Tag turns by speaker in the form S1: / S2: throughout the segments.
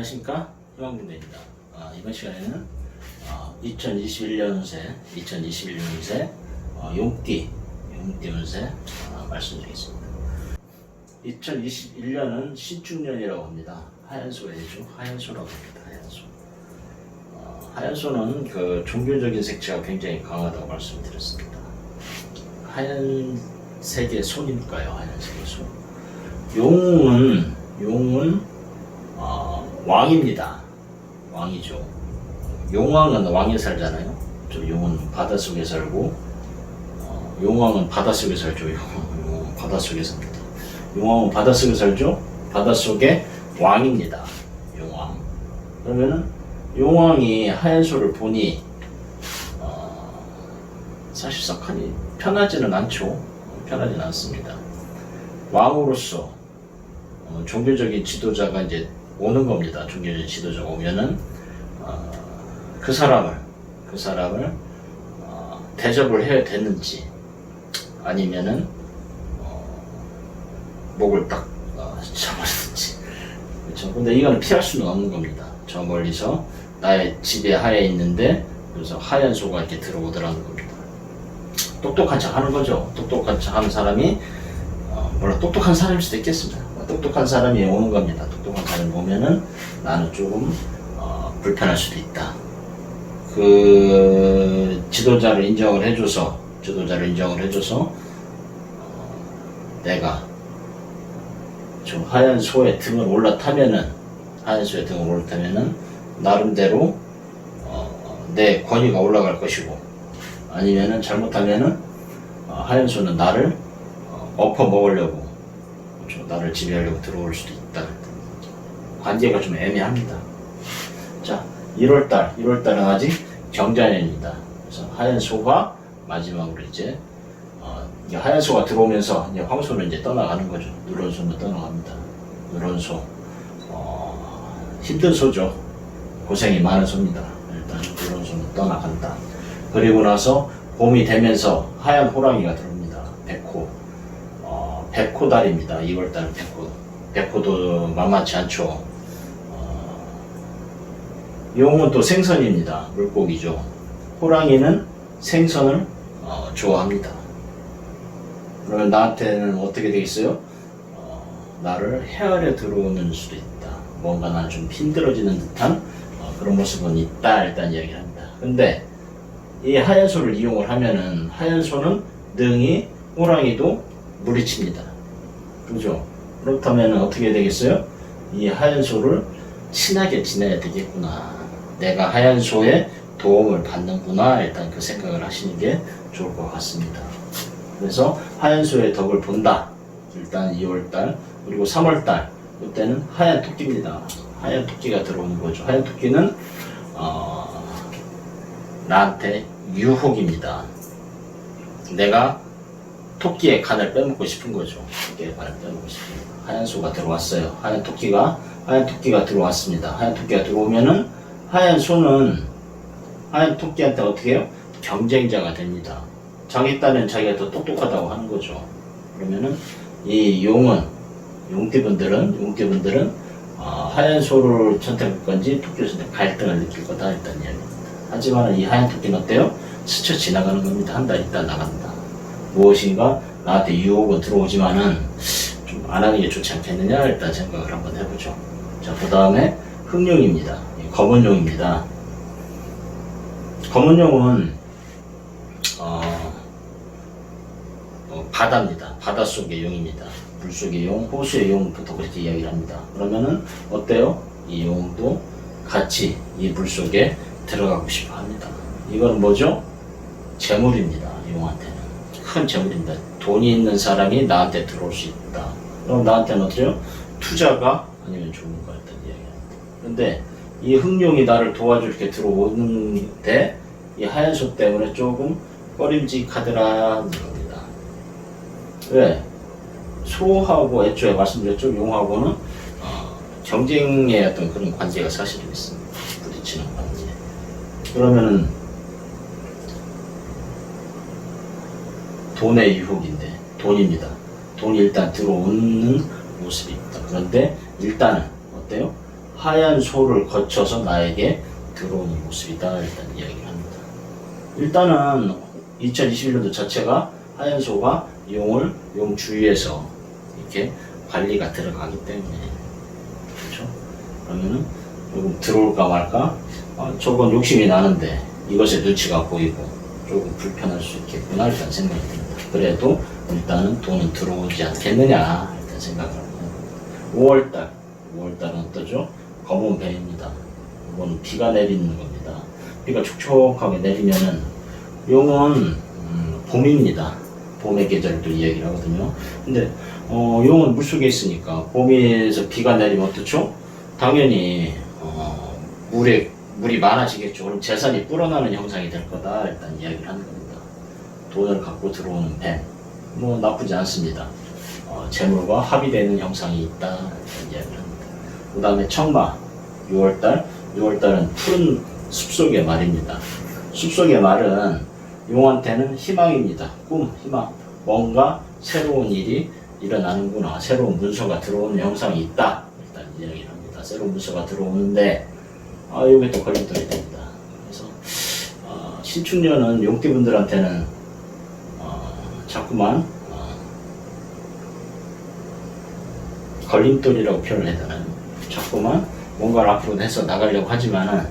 S1: 안녕하십니까 희망군대입니다. 아, 이번 시간에는 어, 2021년세 2021년세 어, 용띠 용띠 운세 어, 말씀드리겠습니다. 2021년은 신축년이라고 합니다. 하얀소의 주 하얀소라고 합니다. 하얀소. 어, 하얀소는 그 종교적인 색채가 굉장히 강하다고 말씀드렸습니다. 하얀색의 손이니까요. 하얀색의 손. 용은 용은 어, 왕입니다. 왕이죠. 용왕은 왕에 살잖아요. 저 용은 바닷속에 살고 어, 용왕은 바닷속에 살죠. 용왕은, 바닷속에 삽니다. 용왕은 바닷속에 살죠. 바닷속의 왕입니다. 용왕. 그러면은 용왕이 하얀 소를 보니 어, 사실sak하니 편하지는 않죠. 편하지는 않습니다. 왕으로서 어, 종교적인 지도자가 이제 오는 겁니다. 종교적인 지도자가 오면은 어, 그 사람을 그 사람을 어, 대접을 해야 되는지 아니면은 어, 목을 딱 어, 쳐버리든지 그렇죠. 근데 이건 피할 수는 없는 겁니다. 저 멀리서 나의 집에 하에 있는데 그래서 하얀 소가 이렇게 들어오더라는 겁니다. 똑똑한 척 하는 거죠. 똑똑한 척 하는 사람이 어, 물론 똑똑한 사람일 수도 있겠습니다. 똑똑한 사람이 오는 겁니다. 사람이 오면은 나는 조금 어, 불편할 수도 있다. 그 지도자를 인정을 해줘서 지도자를 인정을 해줘서 어, 내가 좀 하얀 소의 등을 올라타면은 하얀 소의 등을 올라타면은 나름대로 어, 내 권위가 올라갈 것이고 아니면은 잘못하면은 어, 하얀 소는 나를 어, 엎어 먹으려고. 나를 지배하려고 들어올 수도 있다. 관계가 좀 애매합니다. 자, 1월달, 1월달은 아직 경자년입니다. 그래서 하얀 소가 마지막으로 이제 어, 하얀 소가 들어오면서 이제 황소는 이제 떠나가는 거죠. 누런 소는 떠나갑니다. 누런 소, 어, 힘든 소죠. 고생이 많은 소입니다. 일단 누런 소는 떠나간다. 그리고 나서 봄이 되면서 하얀 호랑이가 들어옵니다. 백호. 어, 백호달입니다. 2월달은 백호. 백호도 만만치 않죠. 어, 용은 또 생선입니다. 물고기죠. 호랑이는 생선을 어, 좋아합니다. 그러면 나한테는 어떻게 되겠어요? 어, 나를 헤아려 들어오는 수도 있다. 뭔가 나는 좀 힘들어지는 듯한 어, 그런 모습은 있다. 일단 이야기를 합니다. 근데 이 하얀 소를 이용을 하면은 하얀 소는 능이 호랑이도 물리칩니다. 그죠? 그렇다면 어떻게 되겠어요? 이 하얀 소를 친하게 지내야 되겠구나. 내가 하얀 소의 도움을 받는구나. 일단 그 생각을 하시는 게 좋을 것 같습니다. 그래서 하얀 소의 덕을 본다. 일단 2월달 그리고 3월달 이때는 하얀 토끼입니다. 하얀 토끼가 들어오는 거죠. 하얀 토끼는 어, 나한테 유혹입니다. 내가 토끼의 간을 빼먹고 싶은 거죠. 토끼의 간을 빼먹고 싶은 거. 하얀 소가 들어왔어요. 하얀 토끼가 하얀 토끼가 들어왔습니다. 하얀 토끼가 들어오면은 하얀 소는 하얀 토끼한테 어떻게 해요? 경쟁자가 됩니다. 자기 딴엔 자기가 더 똑똑하다고 하는 거죠. 그러면은 이 용은 용띠분들은 용띠분들은 어, 하얀 소를 선택할 건지 토끼를 선택 갈등을 느낄 거다 일단 이야기입니다. 하지만 이 하얀 토끼는 어때요? 스쳐 지나가는 겁니다. 한 달 있다 나간다. 무엇인가 나한테 유혹은 들어오지만은 좀 안 하는 게 좋지 않겠느냐 일단 생각을 한번 해보죠. 자, 그 다음에 흑룡입니다. 검은 용입니다. 검은 용은 어, 어, 바다입니다. 바닷속의 용입니다. 물 속의 용, 호수의 용부터 그렇게 이야기를 합니다. 그러면은 어때요? 이 용도 같이 이 물 속에 들어가고 싶어 합니다. 이건 뭐죠? 재물입니다. 용한테는. 큰 재물입니다. 돈이 있는 사람이 나한테 들어올 수 있다. 그럼 나한테는 어때요? 투자가 아니면 좋은 거 일단 이야기합니다. 근데 이 흑룡이 나를 도와줄 게 들어오는데 이 하얀 소 때문에 조금 꺼림직하더라는 겁니다. 왜? 소하고 애초에 말씀드렸죠. 용하고는 어, 경쟁의 어떤 그런 관계가 사실은 있습니다. 부딪히는 관계. 그러면은 돈의 유혹인데 돈입니다. 돈이 일단 들어오는 모습이 있다. 그런데 일단은 어때요? 하얀 소를 거쳐서 나에게 들어오는 모습이다 일단 이야기를 합니다. 일단은 2021년도 자체가 하얀 소가 용을 용 주위에서 이렇게 관리가 들어가기 때문에 그렇죠? 그러면은 조금 들어올까 말까 아, 조금 욕심이 나는데 이것에 눈치가 보이고 조금 불편할 수 있겠구나 일단 생각이 듭니다. 그래도 일단은 돈은 들어오지 않겠느냐 일단 생각을 합니다. 5월달 5월달은 어떠죠? 검은 배입니다. 이건 비가 내리는 겁니다. 비가 촉촉하게 내리면은 용은 음, 봄입니다. 봄의 계절도 이야기를 하거든요. 근데 어, 용은 물속에 있으니까 봄에서 비가 내리면 어떻죠? 당연히 어, 물에 물이 많아지겠죠. 그럼 재산이 불어나는 형상이 될 거다. 일단 이야기를 하는 겁니다. 돈을 갖고 들어오는 뱀, 뭐 나쁘지 않습니다. 어, 재물과 합의되는 형상이 있다. 이야기를. 그 다음에 청마, 6월달, 6월달은 푸른 숲속의 말입니다. 숲속의 말은 용한테는 희망입니다. 꿈, 희망. 뭔가 새로운 일이 일어나는구나. 새로운 문서가 들어오는 형상이 있다. 일단 이야기를 합니다. 새로운 문서가 들어오는데, 아, 요게 또 걸림돌이 됩니다. 그래서, 어, 신축년은 용띠분들한테는, 어, 자꾸만, 어, 걸림돌이라고 표현을 해야 되나요? 자꾸만 뭔가를 앞으로 해서 나가려고 하지만은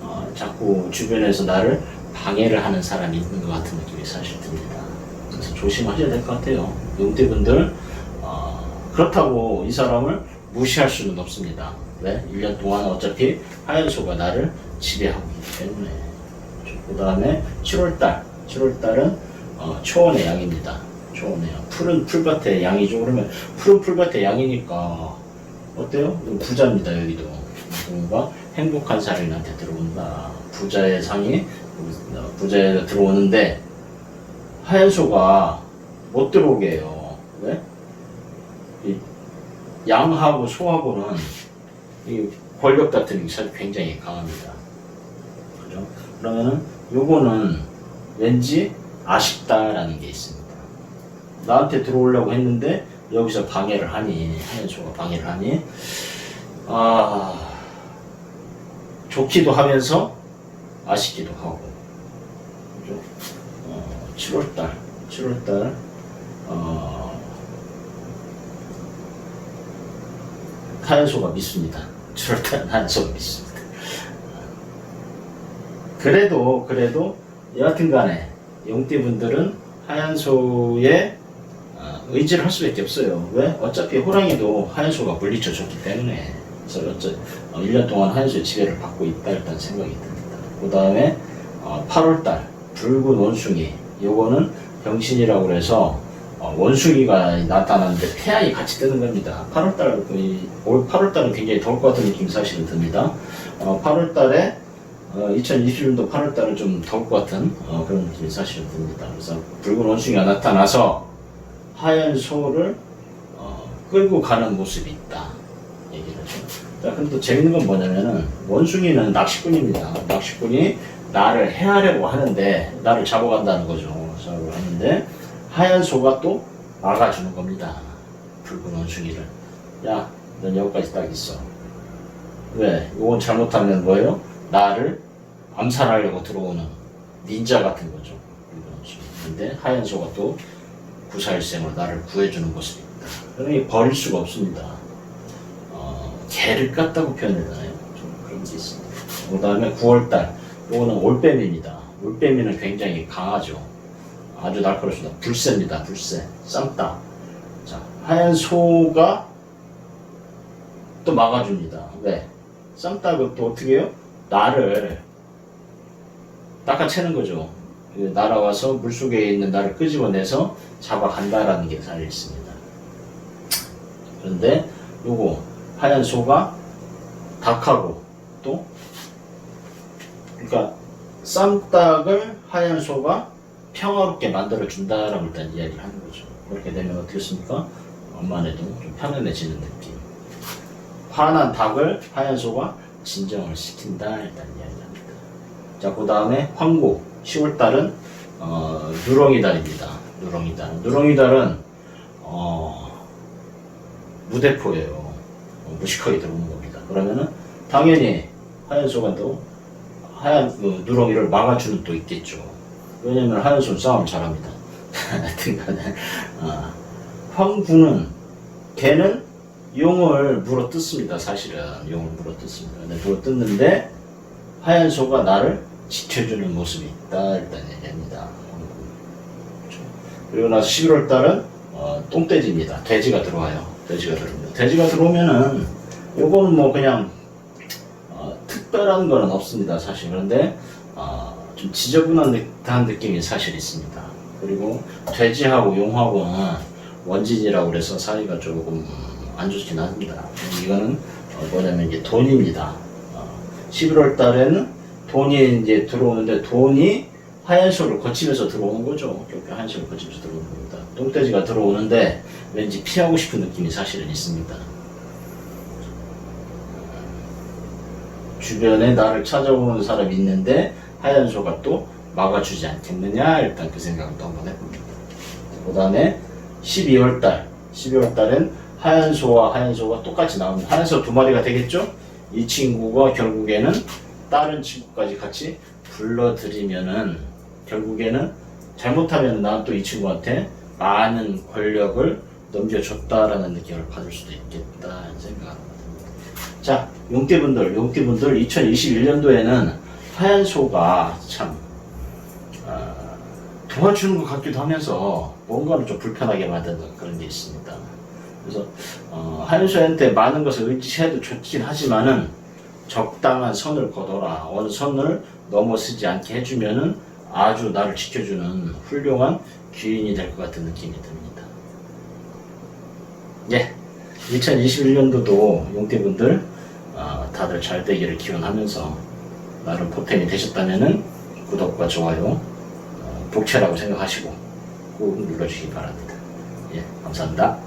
S1: 어, 자꾸 주변에서 나를 방해를 하는 사람이 있는 것 같은 느낌이 사실 듭니다. 그래서 조심하셔야 될 것 같아요. 용띠분들 어, 그렇다고 이 사람을 무시할 수는 없습니다. 왜? 1년 동안 어차피 하얀 소가 나를 지배하고 있기 때문에 그 다음에 7월달 7월달은 어, 초원의 양입니다. 초원의 양 푸른 풀밭의 양이죠. 그러면 푸른 풀밭의 양이니까 어때요? 부자입니다 여기도 뭔가 행복한 사람한테 들어온다 부자의 상이 어, 부자에 들어오는데 하얀 소가 못 들어오게 해요 왜? 이 양하고 소하고는 이 권력 다툼이 사실 굉장히 강합니다 그죠? 그러면은 요거는 왠지 아쉽다라는 게 있습니다 나한테 들어오려고 했는데 여기서 방해를 하니 하얀 소가 방해를 하니 아 좋기도 하면서 아쉽기도 하고? 어, 7월달 7월달 어, 하얀 소가 믿습니다. 7월달 하얀 소가 믿습니다. 그래도 그래도 여하튼간에 용띠분들은 하얀 소의 아, 의지를 할 수밖에 없어요. 왜? 어차피 호랑이도 하얀소가 물리쳐 줬기 때문에. 그래서 어째, 어, 1년 동안 하얀소의 지배를 받고 있다 일단 생각이 듭니다. 그 다음에 어, 8월달 붉은 원숭이 요거는 병신이라고 그래서 어, 원숭이가 나타나는데 태양이 같이 뜨는 겁니다. 8월달 거의 올 8월달은 굉장히 더울 것 같은 느낌이 사실은 듭니다. 어, 8월달에 어, 2020년도 8월달은 좀 더울 것 같은 어, 그런 느낌이 사실은 듭니다. 그래서 붉은 원숭이가 나타나서 하얀 소를 어, 끌고 가는 모습이 있다. 얘기를. 자, 그럼 또 재밌는 건 뭐냐면은 원숭이는 낚시꾼입니다. 낚시꾼이 나를 해하려고 하는데 나를 잡아간다는 거죠. 잡으러 하는데 하얀 소가 또 막아주는 겁니다. 붉은 원숭이를. 야, 넌 여기까지 딱 있어. 왜? 이건 잘못하면 뭐예요? 나를 암살하려고 들어오는 닌자 같은 거죠. 근데 하얀 소가 또 구사일생으로 나를 구해주는 모습입니다. 그러니 버릴 수가 없습니다. 어, 개를 깠다고 표현되나요? 좀 그런 게 있습니다. 그 다음에 9월달, 요거는 올빼미입니다. 올빼미는 굉장히 강하죠. 아주 날카롭습니다. 불새입니다. 불새. 쌈따. 자, 하얀 소가 또 막아줍니다. 왜? 쌈따가 또 어떻게 해요? 나를 닦아채는 거죠. 그 날아와서 물속에 있는 나를 끄집어내서 잡아간다라는 게 달려 있습니다. 그런데 요거 하얀 소가 닭하고 또 그러니까 쌈닭을 하얀 소가 평화롭게 만들어 준다라고 일단 이야기를 하는 거죠. 그렇게 되면 어떻겠습니까? 엄마네도 좀 편안해지는 느낌. 화난 닭을 하얀 소가 진정을 시킨다 일단 이야기합니다. 자, 그 다음에 황고 10월달은 어, 누렁이 달입니다. 누렁이 달. 누렁이 달은 어, 무대포예요. 어, 무식하게 들어오는 겁니다. 그러면은 당연히 하얀소가 또 하얀 그 누렁이를 막아주는 또 있겠죠. 왜냐면 하얀소는 싸움 잘합니다. 하여튼간에 어, 황구는 걔는 용을 물어 뜯습니다. 사실은 용을 물어 뜯습니다. 근데 물어 뜯는데 하얀 소가 나를 지켜주는 모습이 있다 일단 얘기합니다. 그리고 나서 11월 달은 어, 똥돼지입니다. 돼지가 들어와요. 돼지가 들어옵니다. 돼지가 들어오면은 요거는 뭐 그냥 어, 특별한 거는 없습니다. 사실 그런데 어, 좀 지저분한 듯한 느낌이 사실 있습니다. 그리고 돼지하고 용하고는 원진이라고 그래서 사이가 조금 안 좋긴 합니다. 이거는 어, 뭐냐면 이게 돈입니다. 어, 11월 달에는 돈이 이제 들어오는데 돈이 하얀소를 거치면서 들어오는 거죠. 이렇게 하얀소를 거치면서 들어오는 겁니다. 똥돼지가 들어오는데 왠지 피하고 싶은 느낌이 사실은 있습니다. 주변에 나를 찾아오는 사람이 있는데 하얀소가 또 막아주지 않겠느냐 일단 그 생각을 또 한번 해봅니다. 그 다음에 12월 달 12월 달엔 하얀소와 하얀소가 똑같이 나옵니다. 하얀소 두 마리가 되겠죠? 이 친구가 결국에는 다른 친구까지 같이 불러들이면은 결국에는 잘못하면 난 또 이 친구한테 많은 권력을 넘겨줬다라는 느낌을 받을 수도 있겠다 생각합니다. 자, 용띠분들, 용띠분들 2021년도에는 하얀 소가 참 아, 도와주는 것 같기도 하면서 뭔가를 좀 불편하게 만드는 그런 게 있습니다. 그래서 어, 하얀 소한테 많은 것을 의지해도 좋긴 하지만은 적당한 선을 거둬라. 어느 선을 넘어서지 않게 해주면은 아주 나를 지켜주는 훌륭한 귀인이 될 것 같은 느낌이 듭니다. 예. 2021년도도 용띠분들 어, 다들 잘 되기를 기원하면서 나름 보탬이 되셨다면은 구독과 좋아요 어, 복채라고 생각하시고 꾹 눌러주시기 바랍니다. 예, 감사합니다.